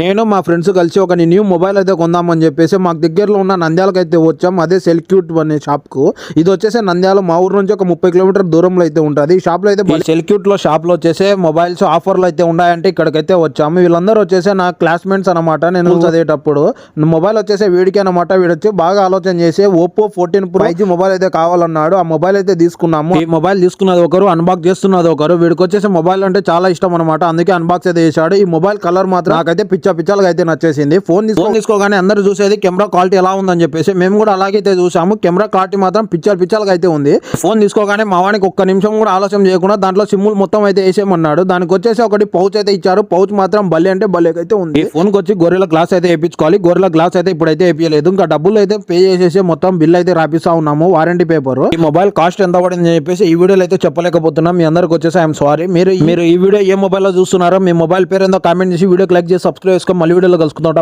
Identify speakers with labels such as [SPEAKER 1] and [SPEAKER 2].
[SPEAKER 1] నేను మా ఫ్రెండ్స్ కలిసి ఒక న్యూ మొబైల్ అయితే కొందామని చెప్పేసి మాకు దగ్గరలో ఉన్న నంద్యాలకు అయితే వచ్చాం. అదే సెల్క్యూట్ అనే షాప్కు ఇది వచ్చేసి నంద్యాల మా ఊరు నుంచి ఒక ముప్పై కిలోమీటర్ దూరంలో అయితే ఉంటుంది. ఈ షాప్లో అయితే సెల్క్యూట్లో షాప్లో వచ్చేసి మొబైల్స్ ఆఫర్లు అయితే ఉన్నాయంటే ఇక్కడికైతే వచ్చాము. వీళ్ళందరూ వచ్చేసి నా క్లాస్మేట్స్ అనమాట నేను చదివేటప్పుడు మొబైల్ వచ్చేసి వీడికి అనమాట వీడు వచ్చి బాగా ఆలోచన చేసి ఓప్పో ఫోర్టీన్ ప్రో ఐజీ మొబైల్ అయితే కావాలన్నాడు. ఆ మొబైల్ అయితే తీసుకున్నాము. ఈ మొబైల్ తీసుకున్నది ఒకరు అన్బాక్స్ చేస్తున్నది ఒకరు. వీడికి వచ్చేసి మొబైల్ అంటే చాలా ఇష్టం అనమాట అందుకే అన్బాక్స్ అయితే చేశాడు. ఈ మొబైల్ కలర్ మాత్రం నాకైతే పిచ్చ పిచ్చలుగా అయితే నచ్చేసింది. ఫోన్ ఫోన్ తీసుకోగానే అందరూ చూసేది కెమెరా క్వాలిటీ ఎలా ఉందని చెప్పేసి మేము కూడా అలాగే అయితే చూసాము. కెమెరా క్వాలిటీ మాత్రం పిచ్చర్ పిచ్చలుగా అయితే ఉంది. ఫోన్ తీసుకోగానే మా వానికి ఒక్క నిమిషం కూడా ఆలస్యం చేయకుండా దాంట్లో సిమ్ములు మొత్తం అయితే వేసేయమన్నాడు. దానికి వచ్చేసి ఒకటి పౌచ్ అయితే ఇచ్చారు. పౌచ్ మాత్రం బల్లి అంటే బల్లి అయితే ఉంది. ఫోన్ వచ్చి గొర్రెల గ్లాస్ అయితే వేయించుకోవాలి. గొర్రెల గ్లాస్ అయితే ఇప్పుడైతే వేయలేదు ఇంకా డబ్బులు అయితే పే చేసేసి మొత్తం బిల్ అయితే రాపిస్తా ఉన్నాము. Warranty paper. ఈ మొబైల్ కాస్ట్ ఎంత పడింది అని చెప్పేసి ఈ వీడియోలో అయితే చెప్పలేకపోతున్నాం. మీ అందరికి వచ్చేసి ఐఎమ్ సారీ. మీరు మీరు ఈ వీడియో ఏ మొబైల్లో చూస్తున్నారో మీ మొబైల్ పేరు ఏందో కామెంట్ చేసి వీడియో క్లిక్ చేసి సబ్స్క్రైబ్ వేసుకొని మళ్ళీ వీడియోలో కలుసుకుందాం.